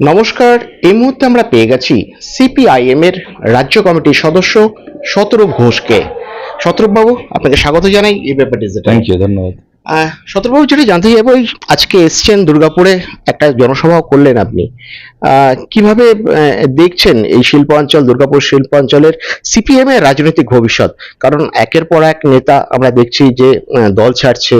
নমস্কার, এই মুহূর্তে আমরা পেয়ে গেছি সিপিআইএম এর রাজ্য কমিটির সদস্য শতরূপ ঘোষকে। শতরূপ বাবু আপনাকে স্বাগত জানাই এই ব্যাপারটি থ্যাংক ইউ ধন্যবাদ। আহ, শতরূপবাবু যেটা জানতে চাইব আজকে এসছেন দুর্গাপুরে একটা জনসভাও করলেন আপনি। কীভাবে দেখছেন এই শিল্পাঞ্চল দুর্গাপুর শিল্পাঞ্চলের সিপিএম এর রাজনৈতিক ভবিষ্যৎ? কারণ একের পর এক নেতা আমরা দেখছি যে দল ছাড়ছে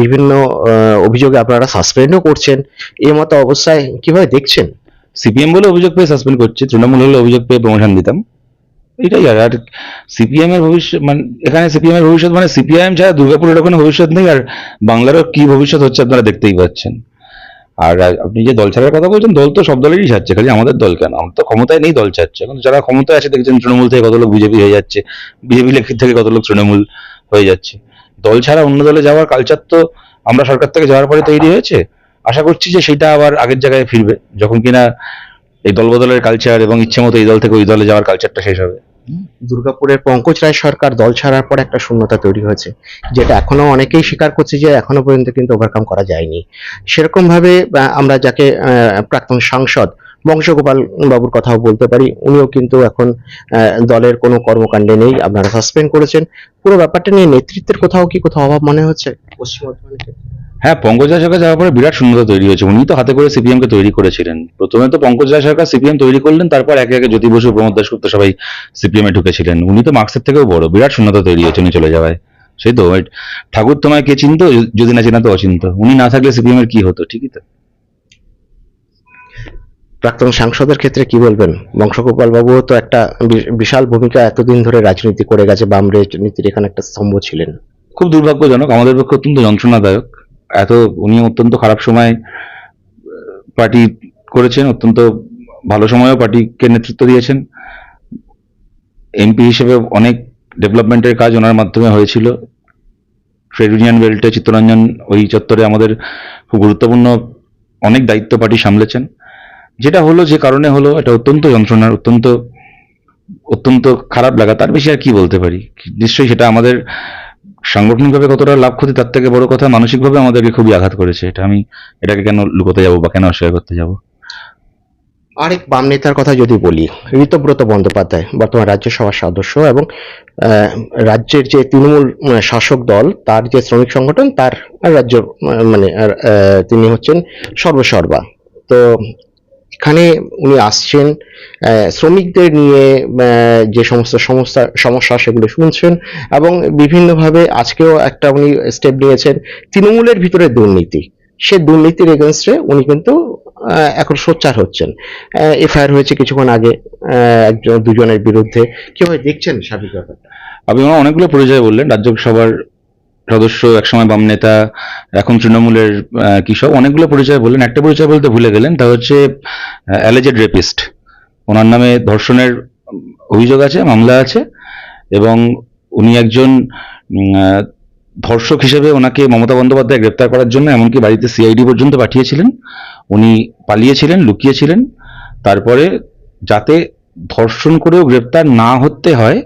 বিভিন্ন অভিযোগে আপনারা সাসপেন্ডও করছেন। এই মতো অবস্থায় কীভাবে দেখছেন? সিপিএম বলে অভিযোগ পেয়ে সাসপেন্ড করছে তৃণমূল হলে অভিযোগ পেয়ে প্রমোশন দিতাম। এটাই আর আর সিপিএম এর ভবিষ্যৎ মানে এখানে সিপিএম এর ভবিষ্যৎ মানে সিপিআইএম ছাড়া দুর্গাপুরের ওখানে ভবিষ্যৎ নেই, আর বাংলারও কি ভবিষ্যৎ হচ্ছে আপনারা দেখতেই পাচ্ছেন। আর আপনি যে দল ছাড়ার কথা বলছেন, দল তো সব দলেরই ছাড়ছে, খালি আমাদের দল কেন? আমরা তো ক্ষমতায় নেই দল ছাড়ছে। এখন যারা ক্ষমতায় আছে, দেখছেন তৃণমূল থেকে কত লোক বিজেপি হয়ে যাচ্ছে, বিজেপি থেকে কত লোক তৃণমূল হয়ে যাচ্ছে। দল ছাড়া অন্য দলে যাওয়ার কালচার তো আমরা সরকার থেকে যাওয়ার পরে তৈরি হয়েছে। আশা করছি যে সেটা আবার আগের জায়গায় ফিরবে, যখন কিনা এই দলবদলের কালচার এবং ইচ্ছে মতো এই দল থেকে ওই দলে যাওয়ার কালচারটা শেষ হবে। দুর্গাপুরের পঙ্কজ রায় সরকার দল ছাড়ার পর একটা শূন্যতা তৈরি হয়েছে, যেটা এখনও অনেকেই স্বীকার করছে যে এখনও পর্যন্ত কিন্তু ওভারকাম করা যায়নি। সেরকম ভাবে আমরা যাকে প্রাক্তন সাংসদ বংশগোপাল বাবুর কথাও বলতে পারি, উনিও কিন্তু এখন দলের কোনো কর্মকাণ্ডে নেই, আপনারা সাসপেন্ড করেছেন। পুরো ব্যাপারটা নিয়ে নেতৃত্বের কোথাও কি কোথাও অভাব মনে হচ্ছে? পশ্চিম বর্ধমানে ক্ষেত্রে? হ্যাঁ পঙ্কজ রায় সরকার যাওয়ার পরে বিরাট শূন্যতা তৈরি হয়েছে। উনি তো হাতে করে সিপিএম কে তৈরি করেছিলেন। প্রথমে তো পঙ্কজ রায় সরকার সিপিএম তৈরি করলেন তারপর একে একে জ্যোতি বসু প্রমোদ দাসগুপ্ত সবাই সিপিএম এ ঢুকেছিলেন। উনি তো মার্কসের থেকেও বড় বিরাট শূন্যতা তৈরি হয়েছে উনি চলে যাওয়ায়। সেই তো ঠাকুর তোমায় কে চিনতো? যদি না চেনা তো অচিন্ত। উনি না থাকলে সিপিএম এর কি হতো? ঠিকই তো। প্রাক্তন সাংসদের ক্ষেত্রে কি বলবেন? বংশগোপাল বাবুও তো একটা বিশাল ভূমিকা এতদিন ধরে রাজনীতি করে গেছে বাম রাজনীতির এখানে একটা স্তম্ভ ছিলেন। খুব দুর্ভাগ্যজনক আমাদের পক্ষে অত্যন্ত যন্ত্রণাদায়ক। এত উনি অত্যন্ত খারাপ সময় পার্টি করেছেন, অত্যন্ত ভালো সময়েও পার্টিকে নেতৃত্ব দিয়েছেন। এমপি হিসেবে অনেক ডেভেলপমেন্টের কাজ ওনার মাধ্যমে হয়েছিল। ট্রেড ইউনিয়ন বেল্টে চিত্তরঞ্জন ওই চত্বরে আমাদের খুব গুরুত্বপূর্ণ অনেক দায়িত্ব পার্টি সামলেছেন। যেটা হলো, যে কারণে হলো, এটা অত্যন্ত যন্ত্রণার, অত্যন্ত অত্যন্ত খারাপ লাগা। তার বেশি আর কি বলতে পারি? নিশ্চয়ই সেটা আমাদের সাংগঠনিকভাবে কতটা লাভ ক্ষতি, তার থেকে বড় কথা মানসিকভাবে আমাদেরকে খুবই আঘাত করেছে। এটা আমি, এটাকে কেন লুকোতে যাব বা কেন অস্বীকার করতে যাব? আরেক বাম নেতার কথা যদি বলি, ঋতব্রত বন্দ্যোপাধ্যায়, বর্তমান রাজ্যসভার সদস্য এবং রাজ্যের যে তৃণমূল শাসক দল, তার যে শ্রমিক সংগঠন, তার রাজ্য মানে তিনি হচ্ছেন সর্বসর্বা। তো এখানে উনি আসছেন শ্রমিকদের নিয়ে যে সমস্ত সমস্যা সমস্যা সেগুলো শুনছেন এবং বিভিন্নভাবে আজকেও একটা উনি স্টেপ নিয়েছেন তৃণমূলের ভিতরে দুর্নীতি। সে দুর্নীতির এগেনস্টে উনি কিন্তু এখন সোচ্চার হচ্ছেন। এফআইআর হয়েছে কিছুক্ষণ আগে একজন, দুজনের বিরুদ্ধে। কীভাবে দেখছেন সার্বিক ব্যাপারটা? আপনি অনেকগুলো পরিচয় বললেন, রাজ্যসভার সদস্য একসময় বাম নেতা এখন তৃণমূলের আহ, কি সব অনেকগুলো পরিচয় বললেন। একটা পরিচয় বলতে ভুলে গেলেন তা হচ্ছে অ্যালেজেড রেপিস্ট ওনার নামে ধর্ষণের অভিযোগ আছে মামলা আছে এবং উনি একজন ধর্ষক হিসেবে ওনাকে মমতা বন্দ্যোপাধ্যায় গ্রেপ্তার করার জন্য এমনকি বাড়িতে সিআইডি পর্যন্ত পাঠিয়েছিলেন। উনি পালিয়েছিলেন লুকিয়েছিলেন। তারপরে যাতে ধর্ষণ করেও গ্রেপ্তার না হতে হয়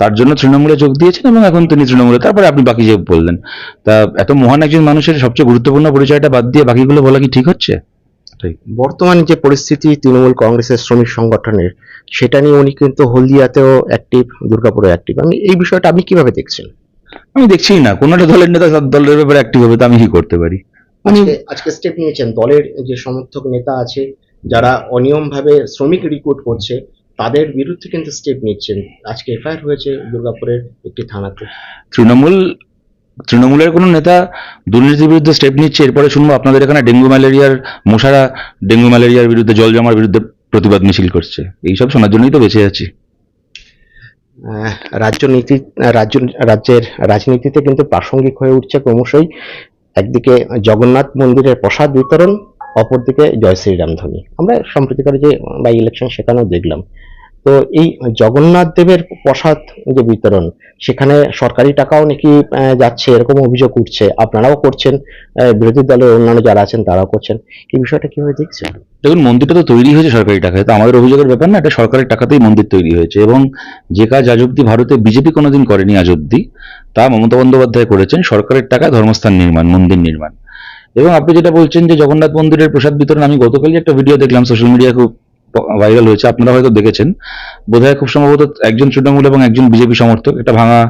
তার জন্য তৃণমূলে যোগ দিয়েছেন এবং এখন তিনি তৃণমূলে তারপরে আপনি বাকি যে বললেন। তা এত মহান একজন মানুষের সবচেয়ে গুরুত্বপূর্ণ পরিচয়টা বাদ দিয়ে বাকিগুলো বলা কি ঠিক হচ্ছে? বর্তমান যে পরিস্থিতি তৃণমূল কংগ্রেসের শ্রমিক সংগঠনের সেটা নিয়ে উনি কিন্তু হলদিয়াতেও অ্যাক্টিভ দুর্গাপুরে অ্যাক্টিভ আমি এই বিষয়টা আপনি কীভাবে দেখছেন? আমি দেখছি না কোন একটা দলের নেতা সব দলের ব্যাপারে অ্যাক্টিভ হবে তো আমি কি করতে পারি? উনি আজকে আজকে স্টেপ নিয়েছেন দলের যে সমর্থক নেতা আছে যারা অনিয়মভাবে শ্রমিক রিক্রুট করছে তাদের বিরুদ্ধে কিন্তু স্টেপ নিচ্ছেন। আজকে এফআইআর হয়েছে দুর্গাপুরের একটি থানাতে তৃণমূল তৃণমূলের কোনো নেতা দুর্নীতির বিরুদ্ধে স্টেপ নিচ্ছে এরপরে শুনব আপনাদের এখানে ডেঙ্গু ম্যালেরিয়ার মশারা ডেঙ্গু ম্যালেরিয়ার বিরুদ্ধে জল জমার বিরুদ্ধে প্রতিবাদ মিছিল করছে। এইসব শোনার জন্যই তো বেঁচে আছি। রাজ্য নীতি রাজ্য রাজ্যের রাজনীতিতে কিন্তু প্রাসঙ্গিক হয়ে উঠছে ক্রমশই। একদিকে জগন্নাথ মন্দিরের প্রসাদ বিতরণ অপরদিকে জয় শ্রীরাম ধ্বনি আমরা সম্প্রতিকারে যে বাই ইলেকশন সেখানেও দেখলাম। তো এই জগন্নাথ দেবের প্রসাদ যে বিতরণ, সেখানে সরকারি টাকাও নাকি যাচ্ছে, এরকম অভিযোগ উঠছে। আপনারাও করছেন বিরোধী দলের অন্যান্য যারা আছেন, তারাও করছেন। এই বিষয়টা কীভাবে দেখছেন? দেখুন, মন্দিরটা তো তৈরি হয়েছে সরকারি টাকায়। তো আমাদের অভিযোগের ব্যাপার না, এটা সরকারের টাকাতেই মন্দির তৈরি হয়েছে। এবং যে কাজ আজ অব্দি ভারতে বিজেপি কোনোদিন করেনি আজ অব্দি তা মমতা বন্দ্যোপাধ্যায় করেছেন সরকারের টাকায় ধর্মস্থান নির্মাণ, মন্দির নির্মাণ। এবং আপনি যেটা বলছেন যে জগন্নাথ মন্দিরের প্রসাদ বিতরণ, আমি গতকালই একটা ভিডিও দেখলাম সোশ্যাল মিডিয়া খুব ভাইরাল হয়েছে, আপনারা হয়তো দেখেছেন। বোধহয় খুব সম্ভবত একজন তৃণমূল এবং একজন বিজেপি সমর্থক, একটা ভাঙা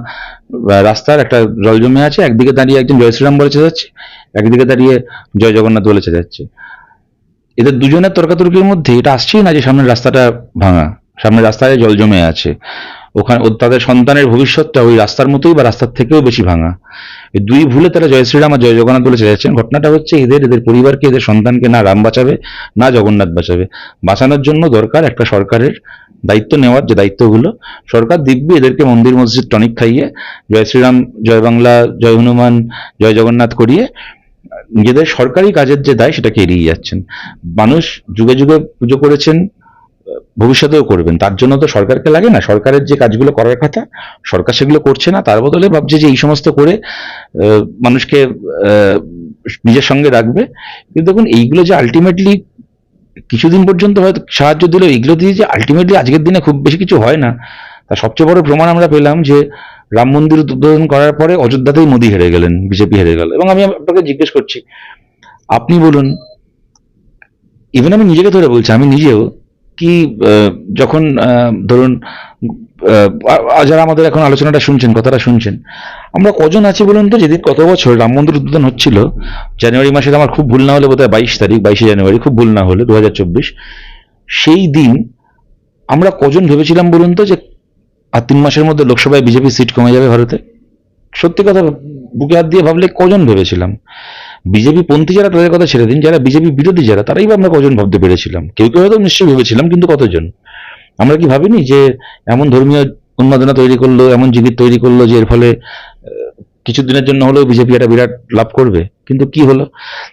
রাস্তার একটা জল জমে আছে, একদিকে দাঁড়িয়ে একজন জয় শ্রীরাম বলে চেঁচাচ্ছে, একদিকে দাঁড়িয়ে জয় জগন্নাথ বলে চেঁচাচ্ছে। এদের দুজনের তর্কাতর্কির মধ্যে এটা আসছেই না যে সামনের রাস্তাটা ভাঙা, সামনের রাস্তায় জল জমে আছে। ওখানে তাদের সন্তানের ভবিষ্যৎটা ওই রাস্তার মতোই বা রাস্তার থেকেও বেশি ভাঙা। এই দুই ভুলে তারা জয় শ্রীরাম আর জয় জগন্নাথ বলে চেয়েছেন ঘটনাটা হচ্ছে এদের এদের পরিবারকে, এদের সন্তানকে না রাম বাঁচাবে, না জগন্নাথ বাঁচাবে। বাঁচানোর জন্য দরকার একটা সরকারের দায়িত্ব নেওয়ার যে দায়িত্বগুলো। সরকার দিব্যি এদেরকে মন্দির, মসজিদ, টনিক খাইয়ে জয় শ্রীরাম, জয় বাংলা, জয় হনুমান, জয় জগন্নাথ করিয়ে নিজেদের সরকারি কাজের যে দায় সেটাকে এড়িয়ে যাচ্ছেন। মানুষ যুগে যুগে পুজো করেছেন ভবিষ্যতেও করবেন। তার জন্য তো সরকারকে লাগে না। সরকারের যে কাজগুলো করার কথা, সরকার সেগুলো করছে না। তার বদলে ভাবছে যে এই সমস্ত করে মানুষকে নিজের সঙ্গে রাখবে। কিন্তু দেখুন, এইগুলো যে আলটিমেটলি কিছুদিন পর্যন্ত হয়তো সাহায্য দিল, এইগুলো দিয়ে যে আলটিমেটলি আজকের দিনে খুব বেশি কিছু হয় না, তার সবচেয়ে বড় প্রমাণ আমরা পেলাম যে রাম মন্দির উদ্বোধন করার পরে অযোধ্যাতেই মোদী হেরে গেলেন, বিজেপি হেরে গেল। এবং আমি আপনাকে জিজ্ঞেস করছি, আপনি বলুন ইভেন আমি নিজেকে ধরে বলছি, আমি নিজেও কি যখন ধরুন যারা আমাদের এখন আলোচনাটা শুনছেন, কথাটা শুনছেন, আমরা কজন আছি বলুন তো? যেদিন কত বছর রাম মন্দির উদ্বোধন হচ্ছিল, জানুয়ারি মাসে আমার খুব ভুল না হলে বোধহয় বাইশ তারিখ, বাইশে জানুয়ারি, খুব ভুল না হলে দু হাজার চব্বিশ, সেই দিন আমরা কজন ভেবেছিলাম বলুন তো যে, আর তিন মাসের মধ্যে লোকসভায় বিজেপি সিট কমে যাবে ভারতে? সত্যি কথা, বুকে হাত দিয়ে ভাবলে কজন ভেবেছিলাম? বিজেপি পন্থী যারা, তাদের কথা ছেড়ে দিন। যারা বিজেপি বিরোধী যারা, তারাই বা আমরা কজন ভাবতে পেরেছিলাম? কেউ কেউ হয়তো নিশ্চয়ই ভেবেছিলাম, কিন্তু কতজন? আমরা কি ভাবিনি যে এমন ধর্মীয় উন্মাদনা তৈরি করল, এমন জিগির তৈরি করল যে এর ফলে কিছুদিনের জন্য হলেও বিজেপি একটা বিরাট লাভ করবে? কিন্তু কি হলো?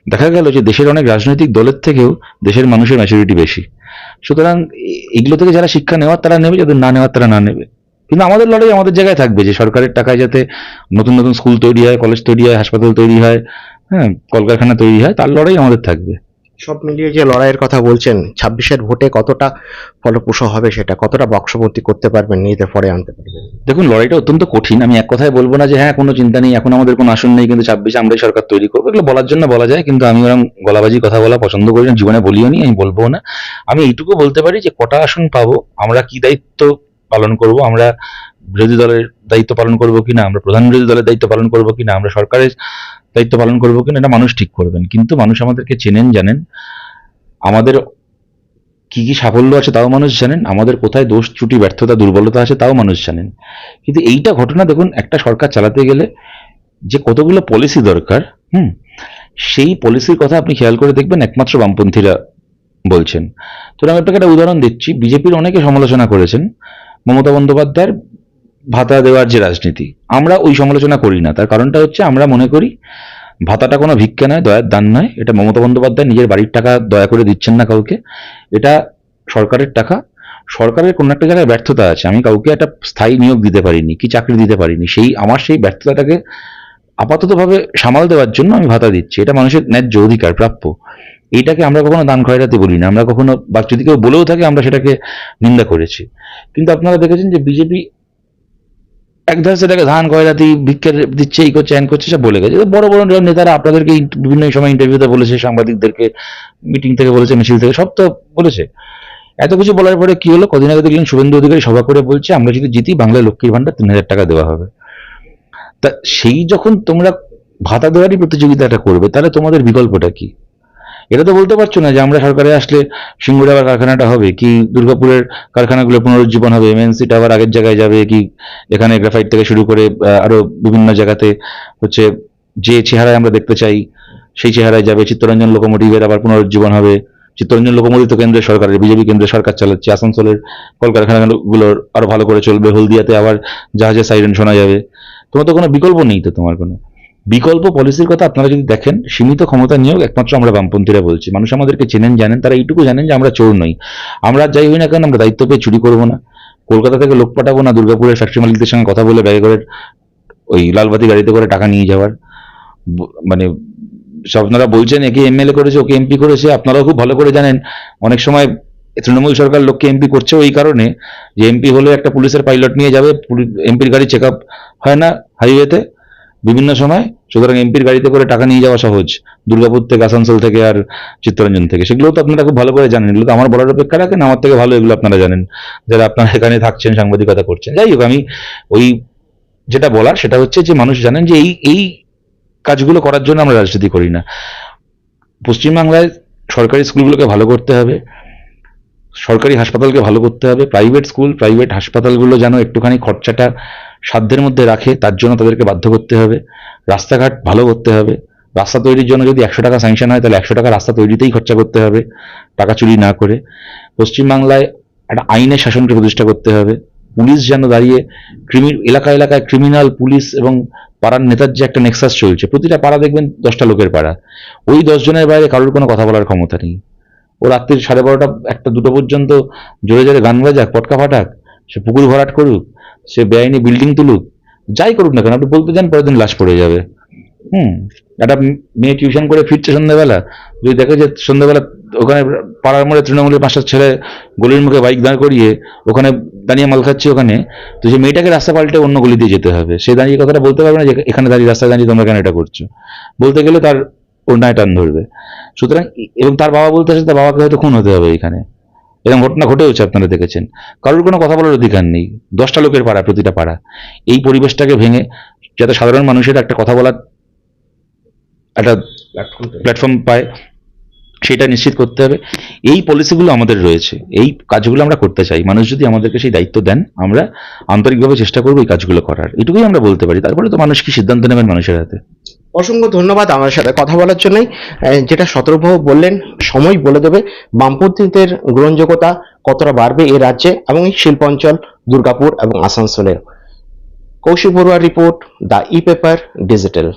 দেখা গেল যে দেশের অনেক রাজনৈতিক দলের থেকেও দেশের মানুষের ম্যাচুরিটি বেশি। সুতরাং এগুলো থেকে যারা শিক্ষা নেওয়ার, তারা নেবে, যাদের না নেওয়ার, তারা না নেবে। কিন্তু আমাদের লড়াই আমাদের জায়গায় থাকবে যে সরকারের টাকায় যাতে নতুন নতুন স্কুল তৈরি হয়, কলেজ তৈরি হয়, হাসপাতাল তৈরি হয় হ্যাঁ কলকারখানা তৈরি হয় তার লড়াই আমাদের থাকবে। সব মিলিয়ে যে লড়াইয়ের কথা বলছেন ছাব্বিশের ভোটে কতটা ফলপ্রসূ হবে সেটা কতটা বক্সবর্তী করতে পারবেন নিজেদের পরে আনতে পারবেন? দেখুন লড়াইটা অত্যন্ত কঠিন। আমি এক কথায় বলব না যে হ্যাঁ কোনো চিন্তা নেই এখন আমাদের কোনো আসন নেই কিন্তু ছাব্বিশে আমরাই সরকার তৈরি করব। এগুলো বলার জন্য বলা যায় কিন্তু আমি ওরকম গলাবাজি কথা বলা পছন্দ করি না জীবনে বলিও নি আমি বলব না। আমি এইটুকু বলতে পারি যে কটা আসন পাবো আমরা কি দায়িত্ব পালন করব, আমরা বিরোধী দলের দায়িত্ব পালন করব কিনা, আমরা প্রধান বিরোধী দলের দায়িত্ব পালন করব কিনা, আমরা সরকারের দায়িত্ব পালন করব কিনা, এটা মানুষ ঠিক করবেন। কিন্তু মানুষ আমাদেরকে চেনেন, জানেন। আমাদের কি কি সাফল্য আছে তাও মানুষ জানেন, আমাদের কোথায় দোষ, ত্রুটি, ব্যর্থতা, দুর্বলতা আছে তাও মানুষ জানেন। কিন্তু এইটা ঘটনা দেখুন, একটা সরকার চালাতে গেলে যে কতগুলো পলিসি দরকার, হুম, সেই পলিসির কথা আপনি খেয়াল করে দেখবেন, একমাত্র বামপন্থীরা বলছেন। তো আমি আপনাকে একটা উদাহরণ দিচ্ছি, বিজেপির অনেকে সমালোচনা করেছেন। মমতা বন্দ্যোপাধ্যায়ের ভাতা দেওয়ার যে রাজনীতি, আমরা ওই সমালোচনা করি না। তার কারণটা হচ্ছে আমরা মনে করি ভাতাটা কোনো ভিক্ষা নয়, দয়ার দান নয়। এটা মমতা বন্দ্যোপাধ্যায় নিজের বাড়ির টাকা দয়া করে দিচ্ছেন না কাউকে। এটা সরকারের টাকা। সরকারের কোনো একটা জায়গায় ব্যর্থতা আছে। আমি কাউকে একটা স্থায়ী নিয়োগ দিতে পারিনি, কি চাকরি দিতে পারিনি, সেই, আমার সেই ব্যর্থতাটাকে আপাততভাবে সামাল দেওয়ার জন্য আমি ভাতা দিচ্ছি। এটা মানুষের ন্যায্য অধিকার, প্রাপ্য। এইটাকে আমরা কখনো দান খয়রাতে বলি না। আমরা কখনো বা যদি কেউ বলেও থাকে, আমরা সেটাকে নিন্দা করেছি। কিন্তু আপনারা দেখেছেন যে বিজেপি একধার সেটাকে ধান খয়রাতি ভিক্ষা দিচ্ছে এই করছে, হ্যান করছে, সব বলে গেছে। বড় বড় নেতারা আপনাদেরকে বিভিন্ন সময় ইন্টারভিউতে বলেছে, সাংবাদিকদেরকে মিটিং থেকে বলেছে, মিছিল থেকে, সব তো বলেছে। এত কিছু বলার পরে কি হলো? কদিন আগে দেখলেন শুভেন্দু অধিকারী সভা করে বলছে, আমরা যদি জিতি, বাংলায় লক্ষ্মীর ভান্ডার তিন হাজার টাকা দেওয়া হবে। তা সেই যখন তোমরা ভাতা দেওয়ারই প্রতিযোগিতাটা করবে, তাহলে তোমাদের বিকল্পটা কি? এটা তো বলতে পারছ না যে আমরা সরকারে আসলে সিঙ্গুড়াবার কারখানাটা হবে, কি দুর্গাপুরের কারখানাগুলো পুনরুজ্জীবন হবে এমএনসিটা আবার আগের জায়গায় যাবে, কি এখানে গ্রাফাইট থেকে শুরু করে আরও বিভিন্ন জায়গাতে হচ্ছে যে চেহারায় আমরা দেখতে চাই, সেই চেহারায় যাবে, চিত্তরঞ্জন লোকোমোটিভের আবার পুনরুজ্জীবন হবে, চিত্তরঞ্জন লোকোমোটিভ তো কেন্দ্রের সরকারের বিজেপি কেন্দ্রের সরকার চালাচ্ছে, আসানসোলের কলকারখানাগুলোর আরও ভালো করে চলবে, হলদিয়াতে আবার জাহাজের সাইরেন শোনা যাবে, তোমার তো কোনো বিকল্প নেই তো তোমার কোনো? বিকল্প পলিসির কথা আপনারা যদি দেখেন, সীমিত ক্ষমতা নিয়োগ একমাত্র আমরা বামপন্থীরা বলছি। মানুষ আমাদেরকে চেনেন, জানেন, তারা এইটুকু জানেন যে আমরা চোর নই। আমরা যাই হই না কেন, আমরা দায়িত্ব পেয়ে চুরি করব না। কলকাতা থেকে লোক পাঠাবো না, দুর্গাপুরের ফ্যাক্টরি মালিকদের সঙ্গে কথা বলে ব্যাগে করে ওই লালবাতি গাড়িতে করে টাকা নিয়ে যাওয়ার। মানে সব আপনারা বলছেন, একে এমএলএ করেছে, ওকে এমপি করেছে, আপনারাও খুব ভালো করে জানেন। অনেক সময় তৃণমূল সরকার লোককে এমপি করছে ওই কারণে যে এমপি হলে একটা পুলিশের পাইলট নিয়ে যাবে এমপির গাড়ি চেক আপ হয় না হাইওয়েতে বিভিন্ন সময়, সুতরাং এমপির গাড়িতে করে টাকা নিয়ে যাওয়া সহজ। দুর্গাপুর থেকে আসানসোল থেকে আর চিত্তরঞ্জন থেকে। সেগুলো তো আপনারা খুব ভালো করে জানেন। এগুলো তো আমার বলার অপেক্ষা রাখেন, আমার থেকে ভালো এগুলো আপনারা জানেন। যারা আপনারা এখানে থাকছেন, সাংবাদিকতা করছেন। যাই হোক, আমি ওই যেটা বলার সেটা হচ্ছে যে মানুষ জানেন যে এই এই কাজগুলো করার জন্য আমরা রাজনীতি করি না। পশ্চিমবাংলায় সরকারি স্কুলগুলোকে ভালো করতে হবে। সরকারি হাসপাতালকে ভালো করতে হবে। প্রাইভেট স্কুল প্রাইভেট হাসপাতালগুলো যেন একটুখানি খরচাটা সাধ্যের মধ্যে রাখে, তার জন্য তাদেরকে বাধ্য করতে হবে। রাস্তাঘাট ভালো করতে হবে। রাস্তা তৈরির জন্য যদি একশো টাকা স্যাংশন হয়, তাহলে একশো টাকা রাস্তা তৈরিতেই খরচা করতে হবে, টাকা চুরি না করে। পশ্চিমবাংলায় একটা আইনের শাসনকে প্রতিষ্ঠা করতে হবে। পুলিশ যেন দাঁড়িয়ে ক্রিমি, এলাকা এলাকায় ক্রিমিনাল পুলিশ এবং পাড়ার নেতার যে একটা নেক্সাস চলছে, প্রতিটা পাড়া দেখবেন দশটা লোকের পাড়া। ওই দশজনের বাইরে কারোর কোনো কথা বলার ক্ষমতা নেই। ও রাত্রির সাড়ে বারোটা, একটা দুটো পর্যন্ত জোরে জোরে গান বাজাক, পটকা ফাটাক, সে পুকুর ভরাট করুক, সে বেআইনি বিল্ডিং তুলুক, যাই করুক না কেন, আপনি বলতে যান পরের দিন লাশ পড়ে যাবে। হুম, একটা মেয়ে টিউশন করে ফিরছে সন্ধ্যাবেলা, যদি দেখে যে সন্ধ্যাবেলা ওখানে পাড়ার মোড়ে তৃণমূলের পাঁচটা ছেলে গলির মুখে বাইক দাঁড় করিয়ে ওখানে দাঁড়িয়ে মাল খাচ্ছে ওখানে, তো যে মেয়েটাকে রাস্তা পাল্টে অন্য গলি দিয়ে যেতে হবে। সে দাঁড়িয়ে কথাটা বলতে পারবে না যে এখানে দাঁড়িয়ে রাস্তায় দাঁড়িয়ে তোমরা কেন এটা করছ? বলতে গেলে তার অন্যায় টান ধরবে। সুতরাং এবং তার বাবা বলতে আসে তার বাবাকে হয়তো খুন হতে হবে এখানে। এরকম ঘটনা ঘটেওছে আপনারা দেখেছেন। কারোর কোনো কথা বলার অধিকার নেই। দশটা লোকের পাড়া প্রতিটা পাড়া। এই পরিবেশটাকে ভেঙে যাতে সাধারণ মানুষের একটা কথা বলার একটা প্ল্যাটফর্ম পায় সেটা নিশ্চিত করতে হবে। এই পলিসিগুলো আমাদের রয়েছে। এই কাজগুলো আমরা করতে চাই। মানুষ যদি আমাদেরকে সেই দায়িত্ব দেন আমরা আন্তরিকভাবে চেষ্টা করব এই কাজগুলো করার। এটুকুই আমরা বলতে পারি। তারপরে তো মানুষ কি সিদ্ধান্ত নেবেন মানুষের হাতে? অসংখ্য ধন্যবাদ আমার সাথে কথা বলার জন্যই। যেটা সতর্কভাবে বললেন সময় বলে দেবে, বামপন্থীদের গ্রহণযোগ্যতা কতটা বাড়বে এ রাজ্যে এবং এই শিল্পাঞ্চল, দুর্গাপুর এবং আসানসোলের। Kaushik বড়ুয়ার report, the E paper, digital.